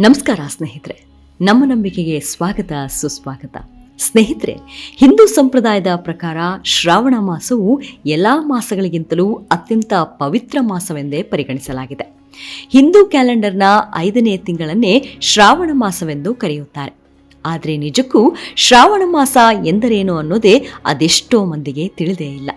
ನಮಸ್ಕಾರ ಸ್ನೇಹಿತರೆ. ನಮ್ಮ ನಂಬಿಕೆಗೆ ಸ್ವಾಗತ, ಸುಸ್ವಾಗತ. ಸ್ನೇಹಿತರೆ, ಹಿಂದೂ ಸಂಪ್ರದಾಯದ ಪ್ರಕಾರ ಶ್ರಾವಣ ಮಾಸವು ಎಲ್ಲ ಮಾಸಗಳಿಗಿಂತಲೂ ಅತ್ಯಂತ ಪವಿತ್ರ ಮಾಸವೆಂದೇ ಪರಿಗಣಿಸಲಾಗಿದೆ. ಹಿಂದೂ ಕ್ಯಾಲೆಂಡರ್ನ ಐದನೇ ತಿಂಗಳನ್ನೇ ಶ್ರಾವಣ ಮಾಸವೆಂದು ಕರೆಯುತ್ತಾರೆ. ಆದರೆ ನಿಜಕ್ಕೂ ಶ್ರಾವಣ ಮಾಸ ಎಂದರೇನು ಅನ್ನೋದೇ ಅದೆಷ್ಟೋ ಮಂದಿಗೆ ತಿಳಿದೇ ಇಲ್ಲ.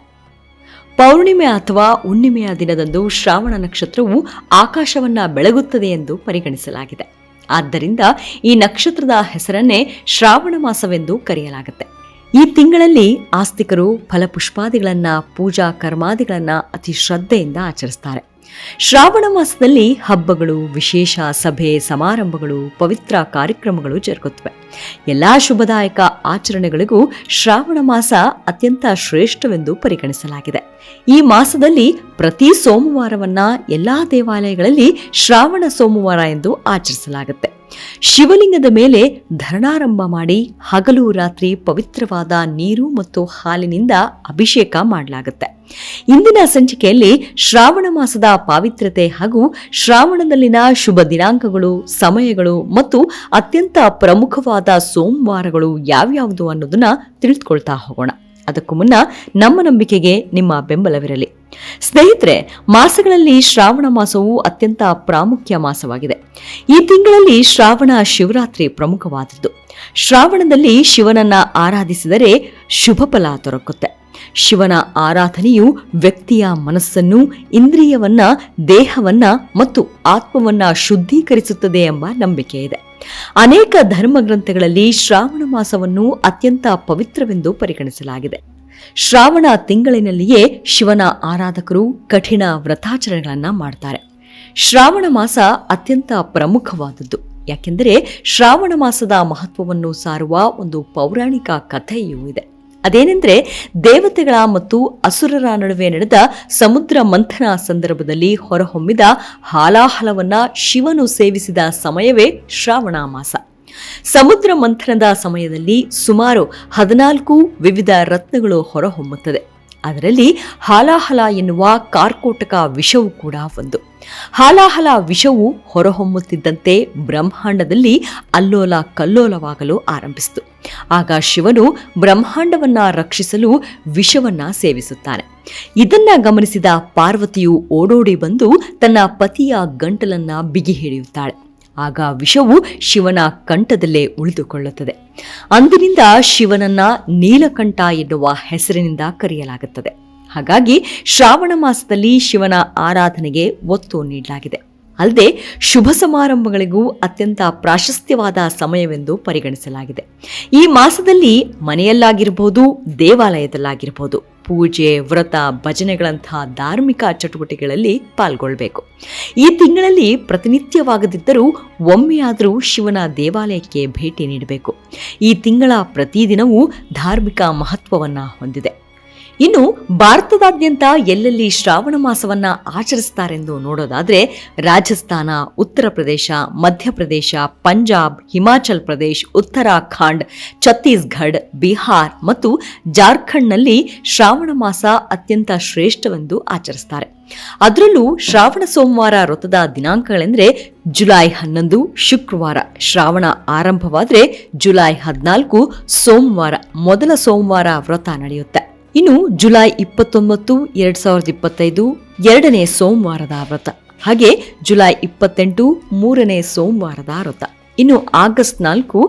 ಪೌರ್ಣಿಮೆ ಅಥವಾ ಹುಣ್ಣಿಮೆಯ ದಿನದಂದು ಶ್ರಾವಣ ನಕ್ಷತ್ರವು ಆಕಾಶವನ್ನ ಬೆಳಗುತ್ತದೆ ಎಂದು ಪರಿಗಣಿಸಲಾಗಿದೆ. ಆದ್ದರಿಂದ ಈ ನಕ್ಷತ್ರದ ಹೆಸರನ್ನೇ ಶ್ರಾವಣ ಮಾಸವೆಂದು ಕರೆಯಲಾಗುತ್ತೆ. ಈ ತಿಂಗಳಲ್ಲಿ ಆಸ್ತಿಕರು, ಫಲಪುಷ್ಪಾದಿಗಳನ್ನು, ಪೂಜಾ ಕರ್ಮಾದಿಗಳನ್ನು ಅತಿ ಶ್ರದ್ಧೆಯಿಂದ ಆಚರಿಸ್ತಾರೆ. ಶ್ರಾವಣ ಮಾಸದಲ್ಲಿ ಹಬ್ಬಗಳು, ವಿಶೇಷ ಸಭೆ, ಸಮಾರಂಭಗಳು, ಪವಿತ್ರ ಕಾರ್ಯಕ್ರಮಗಳು ಜರುಗುತ್ತವೆ. ಎಲ್ಲ ಶುಭದಾಯಕ ಆಚರಣೆಗಳಿಗೂ ಶ್ರಾವಣ ಮಾಸ ಅತ್ಯಂತ ಶ್ರೇಷ್ಠವೆಂದು ಪರಿಗಣಿಸಲಾಗಿದೆ. ಈ ಮಾಸದಲ್ಲಿ ಪ್ರತಿ ಸೋಮವಾರವನ್ನ ಎಲ್ಲಾ ದೇವಾಲಯಗಳಲ್ಲಿ ಶ್ರಾವಣ ಸೋಮವಾರ ಎಂದು ಆಚರಿಸಲಾಗುತ್ತೆ. ಶಿವಲಿಂಗದ ಮೇಲೆ ಧರಣಾರಂಭ ಮಾಡಿ ಹಗಲು ರಾತ್ರಿ ಪವಿತ್ರವಾದ ನೀರು ಮತ್ತು ಹಾಲಿನಿಂದ ಅಭಿಷೇಕ ಮಾಡಲಾಗುತ್ತೆ. ಇಂದಿನ ಸಂಚಿಕೆಯಲ್ಲಿ ಶ್ರಾವಣ ಮಾಸದ ಪಾವಿತ್ರ್ಯತೆ ಹಾಗೂ ಶ್ರಾವಣದಲ್ಲಿನ ಶುಭ ದಿನಾಂಕಗಳು, ಸಮಯಗಳು ಮತ್ತು ಅತ್ಯಂತ ಪ್ರಮುಖವಾದ ಸೋಮವಾರಗಳು ಯಾವ್ಯಾವುದು ಅನ್ನೋದನ್ನ ತಿಳಿದುಕೊಳ್ತಾ ಹೋಗೋಣ. ಅದಕ್ಕೂ ಮುನ್ನ ನಮ್ಮ ನಂಬಿಕೆಗೆ ನಿಮ್ಮ ಬೆಂಬಲವಿರಲಿ. ಸ್ನೇಹಿತರೆ, ಮಾಸಗಳಲ್ಲಿ ಶ್ರಾವಣ ಮಾಸವು ಅತ್ಯಂತ ಪ್ರಾಮುಖ್ಯ ಮಾಸವಾಗಿದೆ. ಈ ತಿಂಗಳಲ್ಲಿ ಶ್ರಾವಣ ಶಿವರಾತ್ರಿ ಪ್ರಮುಖವಾದದ್ದು. ಶ್ರಾವಣದಲ್ಲಿ ಶಿವನನ್ನ ಆರಾಧಿಸಿದರೆ ಶುಭ ಫಲ ದೊರಕುತ್ತೆ. ಶಿವನ ಆರಾಧನೆಯು ವ್ಯಕ್ತಿಯ ಮನಸ್ಸನ್ನು, ಇಂದ್ರಿಯವನ್ನ, ದೇಹವನ್ನ ಮತ್ತು ಆತ್ಮವನ್ನ ಶುದ್ಧೀಕರಿಸುತ್ತದೆ ಎಂಬ ನಂಬಿಕೆ ಇದೆ. ಅನೇಕ ಧರ್ಮ ಗ್ರಂಥಗಳಲ್ಲಿ ಶ್ರಾವಣ ಮಾಸವನ್ನು ಅತ್ಯಂತ ಪವಿತ್ರವೆಂದು ಪರಿಗಣಿಸಲಾಗಿದೆ. ಶ್ರಾವಣ ತಿಂಗಳಿನಲ್ಲಿಯೇ ಶಿವನ ಆರಾಧಕರು ಕಠಿಣ ವ್ರತಾಚರಣೆಗಳನ್ನು ಮಾಡ್ತಾರೆ. ಶ್ರಾವಣ ಮಾಸ ಅತ್ಯಂತ ಪ್ರಮುಖವಾದದ್ದು. ಯಾಕೆಂದರೆ ಶ್ರಾವಣ ಮಾಸದ ಮಹತ್ವವನ್ನು ಸಾರುವ ಒಂದು ಪೌರಾಣಿಕ ಕಥೆಯೂ ಇದೆ. ಅದೇನೆಂದರೆ ದೇವತೆಗಳ ಮತ್ತು ಅಸುರರ ನಡುವೆ ನಡೆದ ಸಮುದ್ರ ಮಂಥನ ಸಂದರ್ಭದಲ್ಲಿ ಹೊರಹೊಮ್ಮಿದ ಹಾಲಾಹಲವನ್ನ ಶಿವನು ಸೇವಿಸಿದ ಸಮಯವೇ ಶ್ರಾವಣ ಮಾಸ. ಸಮುದ್ರ ಮಂಥನದ ಸಮಯದಲ್ಲಿ ಸುಮಾರು ಹದಿನಾಲ್ಕು ವಿವಿಧ ರತ್ನಗಳು ಹೊರಹೊಮ್ಮುತ್ತದೆ. ಅದರಲ್ಲಿ ಹಾಲಾಹಲ ಎನ್ನುವ ಕಾರ್ಕೋಟಕ ವಿಷವು ಕೂಡ ಒಂದು. ಹಾಲಾಹಲ ವಿಷವು ಹೊರಹೊಮ್ಮುತ್ತಿದ್ದಂತೆ ಬ್ರಹ್ಮಾಂಡದಲ್ಲಿ ಅಲ್ಲೋಲ ಕಲ್ಲೋಲವಾಗಲು ಆರಂಭಿಸಿತು. ಆಗ ಶಿವನು ಬ್ರಹ್ಮಾಂಡವನ್ನ ರಕ್ಷಿಸಲು ವಿಷವನ್ನ ಸೇವಿಸುತ್ತಾನೆ. ಇದನ್ನ ಗಮನಿಸಿದ ಪಾರ್ವತಿಯು ಓಡೋಡಿ ಬಂದು ತನ್ನ ಪತಿಯ ಗಂಟಲನ್ನ ಬಿಗಿ ಹಿಡಿಯುತ್ತಾಳೆ. ಆಗ ವಿಷವು ಶಿವನ ಕಂಠದಲ್ಲೇ ಉಳಿದುಕೊಳ್ಳುತ್ತದೆ. ಅಂದಿನಿಂದ ಶಿವನನ್ನ ನೀಲಕಂಠ ಎನ್ನುವ ಹೆಸರಿನಿಂದ ಕರೆಯಲಾಗುತ್ತದೆ. ಹಾಗಾಗಿ ಶ್ರಾವಣ ಮಾಸದಲ್ಲಿ ಶಿವನ ಆರಾಧನೆಗೆ ಒತ್ತು ನೀಡಲಾಗಿದೆ. ಅಲ್ಲದೆ ಶುಭ ಸಮಾರಂಭಗಳಿಗೂ ಅತ್ಯಂತ ಪ್ರಾಶಸ್ತ್ಯವಾದ ಸಮಯವೆಂದು ಪರಿಗಣಿಸಲಾಗಿದೆ. ಈ ಮಾಸದಲ್ಲಿ ಮನೆಯಲ್ಲಾಗಿರಬಹುದು ದೇವಾಲಯದಲ್ಲಾಗಿರಬಹುದು ಪೂಜೆ, ವ್ರತ ಭಜನೆಗಳಂತಹ ಧಾರ್ಮಿಕ ಚಟುವಟಿಕೆಗಳಲ್ಲಿ ಪಾಲ್ಗೊಳ್ಬೇಕು. ಈ ತಿಂಗಳಲ್ಲಿ ಪ್ರತಿನಿತ್ಯವಾಗದಿದ್ದರೂ ಒಮ್ಮೆಯಾದರೂ ಶಿವನ ದೇವಾಲಯಕ್ಕೆ ಭೇಟಿ ನೀಡಬೇಕು. ಈ ತಿಂಗಳ ಪ್ರತಿದಿನವೂ ಧಾರ್ಮಿಕ ಮಹತ್ವವನ್ನು ಹೊಂದಿದೆ. ಇನ್ನು ಭಾರತದಾದ್ಯಂತ ಎಲ್ಲೆಲ್ಲಿ ಶ್ರಾವಣ ಮಾಸವನ್ನ ಆಚರಿಸ್ತಾರೆಂದು ನೋಡೋದಾದ್ರೆ ರಾಜಸ್ಥಾನ, ಉತ್ತರ ಪ್ರದೇಶ ಮಧ್ಯಪ್ರದೇಶ ಪಂಜಾಬ್, ಹಿಮಾಚಲ್ ಪ್ರದೇಶ್, ಉತ್ತರಾಖಂಡ್, ಛತ್ತೀಸ್ಗಢ, ಬಿಹಾರ್ ಮತ್ತು ಜಾರ್ಖಂಡ್ನಲ್ಲಿ ಶ್ರಾವಣ ಮಾಸ ಅತ್ಯಂತ ಶ್ರೇಷ್ಠವೆಂದು ಆಚರಿಸ್ತಾರೆ. ಅದರಲ್ಲೂ ಶ್ರಾವಣ ಸೋಮವಾರ ವ್ರತದ ದಿನಾಂಕಗಳೆಂದರೆ ಜುಲೈ ಹನ್ನೊಂದು, ಶುಕ್ರವಾರ ಶ್ರಾವಣ ಆರಂಭವಾದರೆ ಜುಲೈ ಹದಿನಾಲ್ಕು, ಸೋಮವಾರ ಮೊದಲ ಸೋಮವಾರ ವ್ರತ ನಡೆಯುತ್ತೆ. ಇನ್ನು ಜುಲೈ ಇಪ್ಪತ್ತೊಂಬತ್ತು, ಎರಡ್ ಸಾವಿರದ ಇಪ್ಪತ್ತೈದು ಎರಡನೇ ಸೋಮವಾರದ ವ್ರತ. ಹಾಗೆ ಜುಲೈ ಇಪ್ಪತ್ತೆಂಟು ಮೂರನೇ ಸೋಮವಾರದ ವ್ರತ. ಇನ್ನು ಆಗಸ್ಟ್ ನಾಲ್ಕು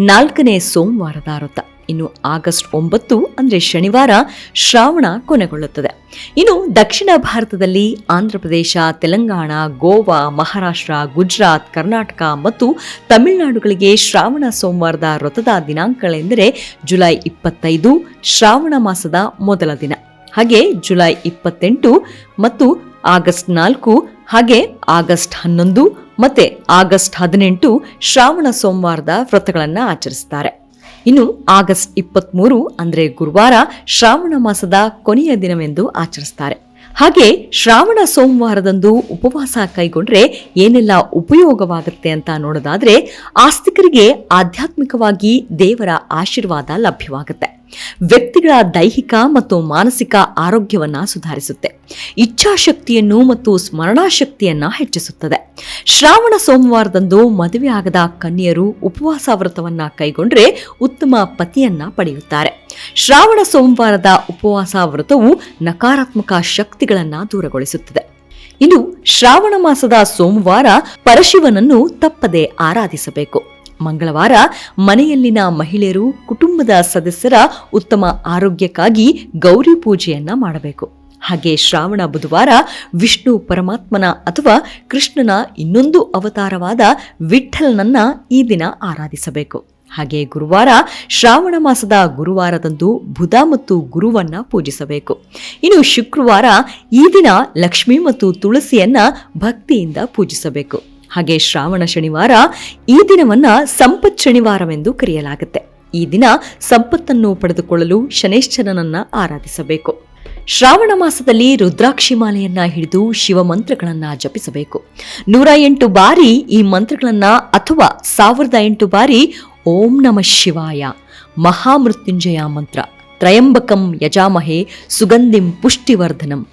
ನಾಲ್ಕನೇ ಸೋಮವಾರದ ವ್ರತ. ಇನ್ನು ಆಗಸ್ಟ್ ಒಂಬತ್ತು, ಅಂದರೆ ಶನಿವಾರ, ಶ್ರಾವಣ ಕೊನೆಗೊಳ್ಳುತ್ತದೆ. ಇನ್ನು ದಕ್ಷಿಣ ಭಾರತದಲ್ಲಿ ಆಂಧ್ರಪ್ರದೇಶ ತೆಲಂಗಾಣ, ಗೋವಾ, ಮಹಾರಾಷ್ಟ್ರ, ಗುಜರಾತ್, ಕರ್ನಾಟಕ ಮತ್ತು ತಮಿಳುನಾಡುಗಳಿಗೆ ಶ್ರಾವಣ ಸೋಮವಾರದ ವ್ರತದ ದಿನಾಂಕಗಳೆಂದರೆ ಜುಲೈ ಇಪ್ಪತ್ತೈದು, ಶ್ರಾವಣ ಮಾಸದ ಮೊದಲ ದಿನ. ಹಾಗೆ ಜುಲೈ ಇಪ್ಪತ್ತೆಂಟು ಮತ್ತು ಆಗಸ್ಟ್ ನಾಲ್ಕು, ಹಾಗೆ ಆಗಸ್ಟ್ ಹನ್ನೊಂದು ಮತ್ತೆ ಆಗಸ್ಟ್ ಹದಿನೆಂಟು ಶ್ರಾವಣ ಸೋಮವಾರದ ವ್ರತಗಳನ್ನು ಆಚರಿಸ್ತಾರೆ. ಇನ್ನು ಆಗಸ್ಟ್ ಇಪ್ಪತ್ತ್ಮೂರು ಅಂದರೆ ಗುರುವಾರ ಶ್ರಾವಣ ಮಾಸದ ಕೊನೆಯ ದಿನವೆಂದು ಆಚರಿಸ್ತಾರೆ. ಹಾಗೆ ಶ್ರಾವಣ ಸೋಮವಾರದಂದು ಉಪವಾಸ ಕೈಗೊಂಡ್ರೆ ಏನೆಲ್ಲ ಉಪಯೋಗವಾಗುತ್ತೆ ಅಂತ ನೋಡೋದಾದ್ರೆ ಆಸ್ತಿಕರಿಗೆ ಆಧ್ಯಾತ್ಮಿಕವಾಗಿ ದೇವರ ಆಶೀರ್ವಾದ ಲಭ್ಯವಾಗುತ್ತೆ. ವ್ಯಕ್ತಿಗಳ ದೈಹಿಕ ಮತ್ತು ಮಾನಸಿಕ ಆರೋಗ್ಯವನ್ನು ಸುಧಾರಿಸುತ್ತೆ. ಇಚ್ಛಾಶಕ್ತಿಯನ್ನು ಮತ್ತು ಸ್ಮರಣಾಶಕ್ತಿಯನ್ನು ಹೆಚ್ಚಿಸುತ್ತದೆ. ಶ್ರಾವಣ ಸೋಮವಾರದಂದು ಮದುವೆ ಆಗದ ಕನ್ಯರು ಉಪವಾಸ ವ್ರತವನ್ನು ಕೈಗೊಂಡರೆ ಉತ್ತಮ ಪತಿಯನ್ನ ಪಡೆಯುತ್ತಾರೆ. ಶ್ರಾವಣ ಸೋಮವಾರದ ಉಪವಾಸ ವ್ರತವು ನಕಾರಾತ್ಮಕ ಶಕ್ತಿಗಳನ್ನು ದೂರಗೊಳಿಸುತ್ತದೆ. ಇನ್ನು ಶ್ರಾವಣ ಮಾಸದ ಸೋಮವಾರ ಪರಶಿವನನ್ನು ತಪ್ಪದೆ ಆರಾಧಿಸಬೇಕು. ಮಂಗಳವಾರ ಮನೆಯಲ್ಲಿನ ಮಹಿಳೆಯರು, ಕುಟುಂಬದ ಸದಸ್ಯರ ಉತ್ತಮ ಆರೋಗ್ಯಕ್ಕಾಗಿ ಗೌರಿ ಪೂಜೆಯನ್ನ ಮಾಡಬೇಕು. ಹಾಗೆ ಶ್ರಾವಣ, ಬುಧವಾರ ವಿಷ್ಣು ಪರಮಾತ್ಮನ ಅಥವಾ ಕೃಷ್ಣನ ಇನ್ನೊಂದು ಅವತಾರವಾದ ವಿಠಲ್ನನ್ನ ಈ ದಿನ ಆರಾಧಿಸಬೇಕು. ಹಾಗೆ ಗುರುವಾರ ಶ್ರಾವಣ ಮಾಸದ ಗುರುವಾರದಂದು ಬುಧ ಮತ್ತು ಗುರುವನ್ನ ಪೂಜಿಸಬೇಕು. ಇನ್ನು ಶುಕ್ರವಾರ ಈ ದಿನ ಲಕ್ಷ್ಮಿ ಮತ್ತು ತುಳಸಿಯನ್ನ ಭಕ್ತಿಯಿಂದ ಪೂಜಿಸಬೇಕು. ಹಾಗೆ ಶ್ರಾವಣ ಶನಿವಾರ ಈ ದಿನವನ್ನ ಸಂಪತ್ ಶನಿವಾರವೆಂದು ಕರೆಯಲಾಗುತ್ತೆ. ಈ ದಿನ ಸಂಪತ್ತನ್ನು ಪಡೆದುಕೊಳ್ಳಲು ಶನೇಶ್ವರನನ್ನ ಆರಾಧಿಸಬೇಕು. ಶ್ರಾವಣ ಮಾಸದಲ್ಲಿ ರುದ್ರಾಕ್ಷಿ ಮಾಲೆಯನ್ನ ಹಿಡಿದು ಶಿವ ಮಂತ್ರಗಳನ್ನ ಜಪಿಸಬೇಕು. ನೂರ ಎಂಟು ಬಾರಿ ಈ ಮಂತ್ರಗಳನ್ನ ಅಥವಾ ಸಾವಿರದ ಎಂಟು ಬಾರಿ ಓಂ ನಮ ಶಿವಾಯ, ಮಹಾಮೃತ್ಯುಂಜಯ ಮಂತ್ರ, ತ್ರಯಂಬಕಂ ಯಜಾಮಹೆ ಸುಗಂಧಿಂ ಪುಷ್ಟಿವರ್ಧನಂ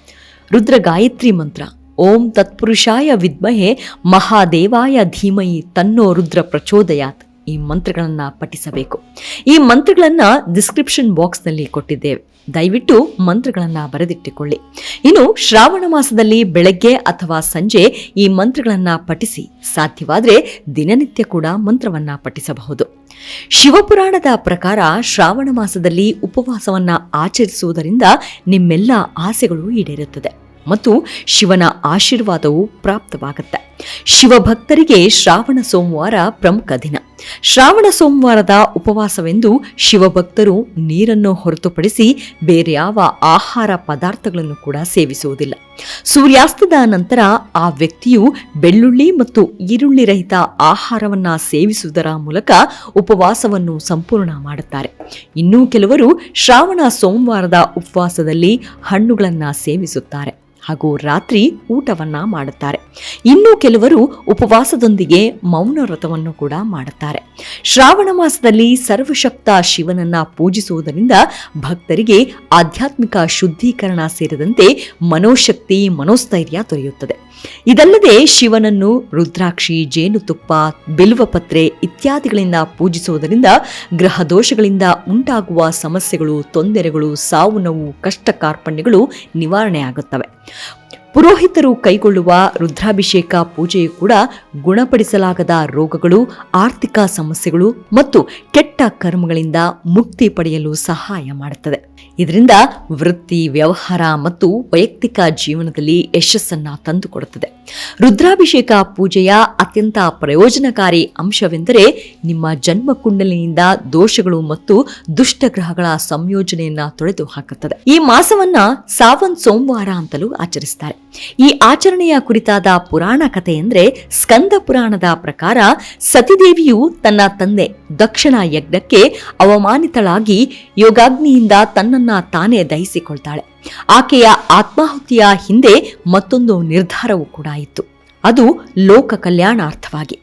ರುದ್ರ ಗಾಯತ್ರಿ ಮಂತ್ರ ಓಂ ತತ್ಪುರುಷಾಯ ವಿದ್ಮಹೆ ಮಹಾದೇವಾಯ ಧೀಮಯಿ ತನ್ನೋ ರುದ್ರ ಪ್ರಚೋದಯಾತ್. ಈ ಮಂತ್ರಗಳನ್ನು ಪಠಿಸಬೇಕು. ಈ ಮಂತ್ರಗಳನ್ನು ಡಿಸ್ಕ್ರಿಪ್ಷನ್ ಬಾಕ್ಸ್ನಲ್ಲಿ ಕೊಟ್ಟಿದ್ದೇವೆ. ದಯವಿಟ್ಟು ಮಂತ್ರಗಳನ್ನು ಬರೆದಿಟ್ಟುಕೊಳ್ಳಿ. ಇನ್ನು ಶ್ರಾವಣ ಮಾಸದಲ್ಲಿ ಬೆಳಗ್ಗೆ ಅಥವಾ ಸಂಜೆ ಈ ಮಂತ್ರಗಳನ್ನು ಪಠಿಸಿ, ಸಾಧ್ಯವಾದರೆ ದಿನನಿತ್ಯ ಕೂಡ ಮಂತ್ರವನ್ನು ಪಠಿಸಬಹುದು. ಶಿವಪುರಾಣದ ಪ್ರಕಾರ ಶ್ರಾವಣ ಮಾಸದಲ್ಲಿ ಉಪವಾಸವನ್ನು ಆಚರಿಸುವುದರಿಂದ ನಿಮ್ಮೆಲ್ಲ ಆಸೆಗಳು ಈಡೇರುತ್ತದೆ. ಮತ್ತು ಶಿವನ ಆಶೀರ್ವಾದವು ಪ್ರಾಪ್ತವಾಗುತ್ತೆ. ಶಿವಭಕ್ತರಿಗೆ ಶ್ರಾವಣ ಸೋಮವಾರ ಪ್ರಮುಖ ದಿನ. ಶ್ರಾವಣ ಸೋಮವಾರದ ಉಪವಾಸವೆಂದು ಶಿವಭಕ್ತರು ನೀರನ್ನು ಹೊರತುಪಡಿಸಿ ಬೇರೆ ಯಾವ ಆಹಾರ ಪದಾರ್ಥಗಳನ್ನು ಕೂಡ ಸೇವಿಸುವುದಿಲ್ಲ. ಸೂರ್ಯಾಸ್ತದ ನಂತರ ಆ ವ್ಯಕ್ತಿಯು ಬೆಳ್ಳುಳ್ಳಿ ಮತ್ತು ಈರುಳ್ಳಿ ರಹಿತ ಆಹಾರವನ್ನ ಸೇವಿಸುವುದರ ಮೂಲಕ ಉಪವಾಸವನ್ನು ಸಂಪೂರ್ಣ ಮಾಡುತ್ತಾರೆ. ಇನ್ನೂ ಕೆಲವರು ಶ್ರಾವಣ ಸೋಮವಾರದ ಉಪವಾಸದಲ್ಲಿ ಹಣ್ಣುಗಳನ್ನು ಸೇವಿಸುತ್ತಾರೆ. ಹಾಗೂ ರಾತ್ರಿ ಊಟವನ್ನ ಮಾಡುತ್ತಾರೆ. ಇನ್ನು ಕೆಲವರು ಉಪವಾಸದೊಂದಿಗೆ ಮೌನ ವ್ರತವನ್ನು ಕೂಡ ಮಾಡುತ್ತಾರೆ. ಶ್ರಾವಣ ಮಾಸದಲ್ಲಿ ಸರ್ವಶಕ್ತ ಶಿವನನ್ನ ಪೂಜಿಸುವುದರಿಂದ ಭಕ್ತರಿಗೆ ಆಧ್ಯಾತ್ಮಿಕ ಶುದ್ಧೀಕರಣ ಸೇರಿದಂತೆ ಮನೋಶಕ್ತಿ, ಮನೋಸ್ಥೈರ್ಯ ದೊರೆಯುತ್ತದೆ. ಇದಲ್ಲದೆ ಶಿವನನ್ನು ರುದ್ರಾಕ್ಷಿ, ಜೇನುತುಪ್ಪ ಬಿಲ್ವಪತ್ರೆ ಇತ್ಯಾದಿಗಳಿಂದ ಪೂಜಿಸುವುದರಿಂದ ಗ್ರಹ ದೋಷಗಳಿಂದ ಉಂಟಾಗುವ ಸಮಸ್ಯೆಗಳು, ತೊಂದರೆಗಳು, ಸಾವು ನೋವು ಕಷ್ಟ ಕಾರ್ಪಣ್ಯಗಳು ನಿವಾರಣೆಯಾಗುತ್ತವೆ. ಪುರೋಹಿತರು ಕೈಗೊಳ್ಳುವ ರುದ್ರಾಭಿಷೇಕ ಪೂಜೆಯು ಕೂಡ ಗುಣಪಡಿಸಲಾಗದ ರೋಗಗಳು, ಆರ್ಥಿಕ ಸಮಸ್ಯೆಗಳು ಮತ್ತು ಕೆಟ್ಟ ಕರ್ಮಗಳಿಂದ ಮುಕ್ತಿ ಪಡೆಯಲು ಸಹಾಯ ಮಾಡುತ್ತದೆ. ಇದರಿಂದ ವೃತ್ತಿ, ವ್ಯವಹಾರ ಮತ್ತು ವೈಯಕ್ತಿಕ ಜೀವನದಲ್ಲಿ ಯಶಸ್ಸನ್ನ ತಂದುಕೊಡುತ್ತದೆ. ರುದ್ರಾಭಿಷೇಕ ಪೂಜೆಯ ಅತ್ಯಂತ ಪ್ರಯೋಜನಕಾರಿ ಅಂಶವೆಂದರೆ ನಿಮ್ಮ ಜನ್ಮ ಕುಂಡಲಿನಿಂದ ದೋಷಗಳು ಮತ್ತು ದುಷ್ಟಗ್ರಹಗಳ ಸಂಯೋಜನೆಯನ್ನ ತೊಳೆದು ಹಾಕುತ್ತದೆ ಈ ಮಾಸವನ್ನ ಸಾವನ್ ಸೋಮವಾರ ಅಂತಲೂ ಆಚರಿಸ್ತಾರೆ. ಈ ಆಚರಣೆಯ ಕುರಿತಾದ ಪುರಾಣ ಕಥೆ ಎಂದ್ರೆ ಸ್ಕಂದ ಪುರಾಣದ ಪ್ರಕಾರ ಸತಿದೇವಿಯು ತನ್ನ ತಂದೆ ದಕ್ಷಿಣ ಯಜ್ಞಕ್ಕೆ ಅವಮಾನಿತಳಾಗಿ ಯೋಗಾಗ್ನಿಯಿಂದ ತನ್ನನ್ನ ತಾನೇ ದಹಿಸಿಕೊಳ್ತಾಳೆ. ಆಕೆಯ ಆತ್ಮಾಹುತಿಯ ಹಿಂದೆ ಮತ್ತೊಂದು ನಿರ್ಧಾರವೂ ಕೂಡ ಇತ್ತು. ಅದು ಲೋಕ ಕಲ್ಯಾಣಾರ್ಥವಾಗಿ.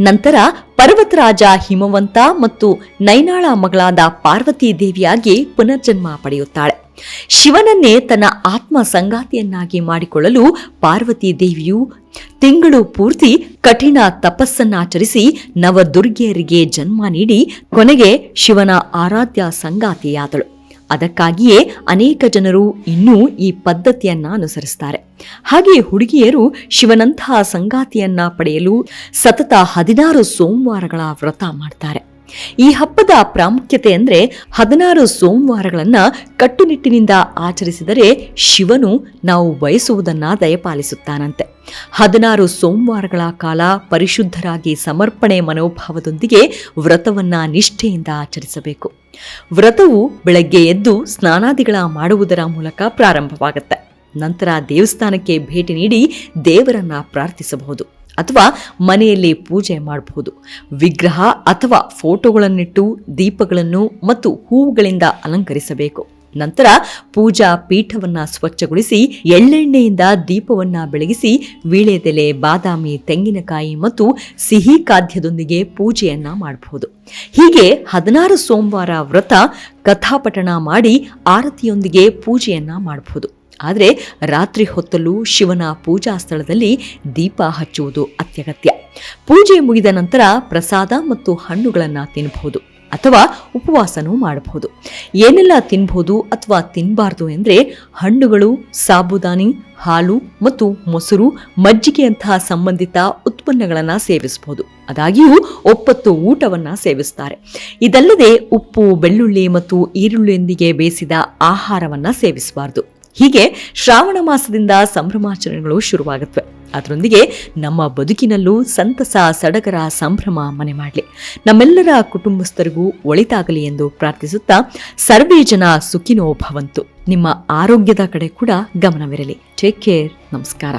ನಂತರ ಪರ್ವತರಾಜ ಹಿಮವಂತ ಮತ್ತು ನೈನಾಳ ಮಗಳಾದ ಪಾರ್ವತಿ ದೇವಿಯಾಗಿ ಪುನರ್ಜನ್ಮ ಪಡೆಯುತ್ತಾಳೆ. ಶಿವನನ್ನೇ ತನ್ನ ಆತ್ಮ ಸಂಗಾತಿಯನ್ನಾಗಿ ಮಾಡಿಕೊಳ್ಳಲು ಪಾರ್ವತಿ ದೇವಿಯು ತಿಂಗಳು ಪೂರ್ತಿ ಕಠಿಣ ತಪಸ್ಸನ್ನಾಚರಿಸಿ ನವದುರ್ಗೆಯರಿಗೆ ಜನ್ಮ ನೀಡಿ ಕೊನೆಗೆ ಶಿವನ ಆರಾಧ್ಯ ಸಂಗಾತಿಯಾದಳು. ಅದಕ್ಕಾಗಿಯೇ ಅನೇಕ ಜನರು ಇನ್ನೂ ಈ ಪದ್ಧತಿಯನ್ನ ಅನುಸರಿಸ್ತಾರೆ ಹಾಗೆ ಹುಡುಗಿಯರು ಶಿವನಂತಹ ಸಂಗಾತಿಯನ್ನ ಪಡೆಯಲು ಸತತ ಹದಿನಾರು ಸೋಮವಾರಗಳ ವ್ರತ ಮಾಡ್ತಾರೆ. ಈ ಹಬ್ಬದ ಪ್ರಾಮುಖ್ಯತೆ ಅಂದರೆ ಹದಿನಾರು ಸೋಮವಾರಗಳನ್ನು ಕಟ್ಟುನಿಟ್ಟಿನಿಂದ ಆಚರಿಸಿದರೆ ಶಿವನು ನಾವು ಬಯಸುವುದನ್ನ ದಯಪಾಲಿಸುತ್ತಾನಂತೆ ಹದಿನಾರು ಸೋಮವಾರಗಳ ಕಾಲ ಪರಿಶುದ್ಧರಾಗಿ ಸಮರ್ಪಣೆ ಮನೋಭಾವದೊಂದಿಗೆ ವ್ರತವನ್ನ ನಿಷ್ಠೆಯಿಂದ ಆಚರಿಸಬೇಕು. ವ್ರತವು ಬೆಳಗ್ಗೆ ಎದ್ದು ಸ್ನಾನಾದಿಗಳ ಮಾಡುವುದರ ಮೂಲಕ ಪ್ರಾರಂಭವಾಗುತ್ತೆ. ನಂತರ ದೇವಸ್ಥಾನಕ್ಕೆ ಭೇಟಿ ನೀಡಿ ದೇವರನ್ನ ಪ್ರಾರ್ಥಿಸಬಹುದು. ಅಥವಾ ಮನೆಯಲ್ಲಿ ಪೂಜೆ ಮಾಡಬಹುದು. ವಿಗ್ರಹ ಅಥವಾ ಫೋಟೋಗಳನ್ನಿಟ್ಟು ದೀಪಗಳನ್ನು ಮತ್ತು ಹೂವುಗಳಿಂದ ಅಲಂಕರಿಸಬೇಕು. ನಂತರ ಪೂಜಾ ಪೀಠವನ್ನ ಸ್ವಚ್ಛಗೊಳಿಸಿ ಎಳ್ಳೆಣ್ಣೆಯಿಂದ ದೀಪವನ್ನ ಬೆಳಗಿಸಿ ವೀಳೆದೆಲೆ ಬಾದಾಮಿ, ತೆಂಗಿನಕಾಯಿ ಮತ್ತು ಸಿಹಿ ಖಾದ್ಯದೊಂದಿಗೆ ಪೂಜೆಯನ್ನ ಮಾಡಬಹುದು. ಹೀಗೆ ಹದಿನಾರು ಸೋಮವಾರ ವ್ರತ ಕಥಾಪಠಣ ಮಾಡಿ ಆರತಿಯೊಂದಿಗೆ ಪೂಜೆಯನ್ನ ಮಾಡಬಹುದು. ಆದರೆ ರಾತ್ರಿ ಹೊತ್ತಲ್ಲೂ ಶಿವನ ಪೂಜಾ ಸ್ಥಳದಲ್ಲಿ ದೀಪ ಹಚ್ಚುವುದು ಅತ್ಯಗತ್ಯ. ಪೂಜೆ ಮುಗಿದ ನಂತರ ಪ್ರಸಾದ ಮತ್ತು ಹಣ್ಣುಗಳನ್ನು ತಿನ್ನಬಹುದು ಅಥವಾ ಉಪವಾಸನೂ ಮಾಡಬಹುದು. ಏನೆಲ್ಲ ತಿನ್ಬಹುದು ಅಥವಾ ತಿನ್ನಬಾರ್ದು ಎಂದರೆ ಹಣ್ಣುಗಳು, ಸಾಬುದಾನಿ, ಹಾಲು ಮತ್ತು ಮೊಸರು, ಮಜ್ಜಿಗೆಯಂತಹ ಸಂಬಂಧಿತ ಉತ್ಪನ್ನಗಳನ್ನು ಸೇವಿಸಬಹುದು. ಅದಾಗಿಯೂ ಒಪ್ಪತ್ತು ಊಟವನ್ನು ಸೇವಿಸ್ತಾರೆ. ಇದಲ್ಲದೆ ಉಪ್ಪು, ಬೆಳ್ಳುಳ್ಳಿ ಮತ್ತು ಈರುಳ್ಳಿಯೊಂದಿಗೆ ಬೇಯಿಸಿದ ಆಹಾರವನ್ನು ಸೇವಿಸಬಾರದು. ಹೀಗೆ ಶ್ರಾವಣ ಮಾಸದಿಂದ ಸಂಭ್ರಮಾಚರಣೆಗಳು ಶುರುವಾಗುತ್ತವೆ. ಅದರೊಂದಿಗೆ ನಮ್ಮ ಬದುಕಿನಲ್ಲೂ ಸಂತಸ, ಸಡಗರ, ಸಂಭ್ರಮ ಮನೆ ಮಾಡಲಿ. ನಮ್ಮೆಲ್ಲರ ಕುಟುಂಬಸ್ಥರಿಗೂ ಒಳಿತಾಗಲಿ ಎಂದು ಪ್ರಾರ್ಥಿಸುತ್ತಾ ಸರ್ವೇ ಜನ ಸುಖಿನೋ ಭವಂತು. ನಿಮ್ಮ ಆರೋಗ್ಯದ ಕಡೆ ಕೂಡ ಗಮನವಿರಲಿ. ಟೇಕ್ ಕೇರ್ ನಮಸ್ಕಾರ.